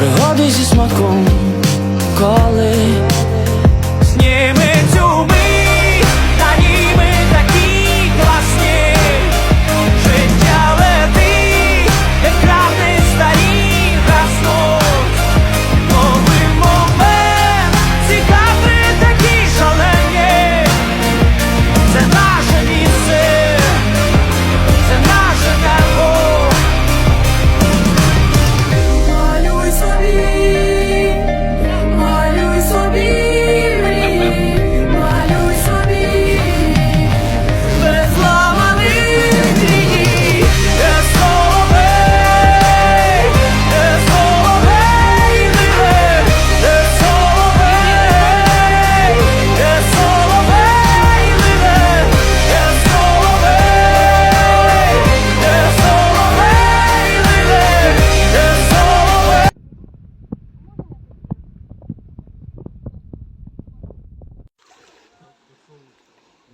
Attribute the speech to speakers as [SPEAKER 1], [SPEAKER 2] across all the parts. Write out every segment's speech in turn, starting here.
[SPEAKER 1] Пригоди зі смаком, коли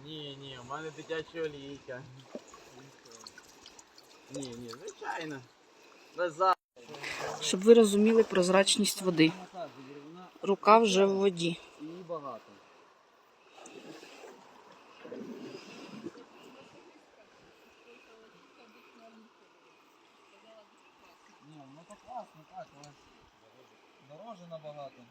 [SPEAKER 1] Ні,
[SPEAKER 2] ні, у мене дитяча олійка. Ні, ні, звичайно.
[SPEAKER 3] Щоб ви розуміли прозрачність води. Рука вже в воді.
[SPEAKER 2] Її багато. Ні, ну то класно, так, але дороже набагато.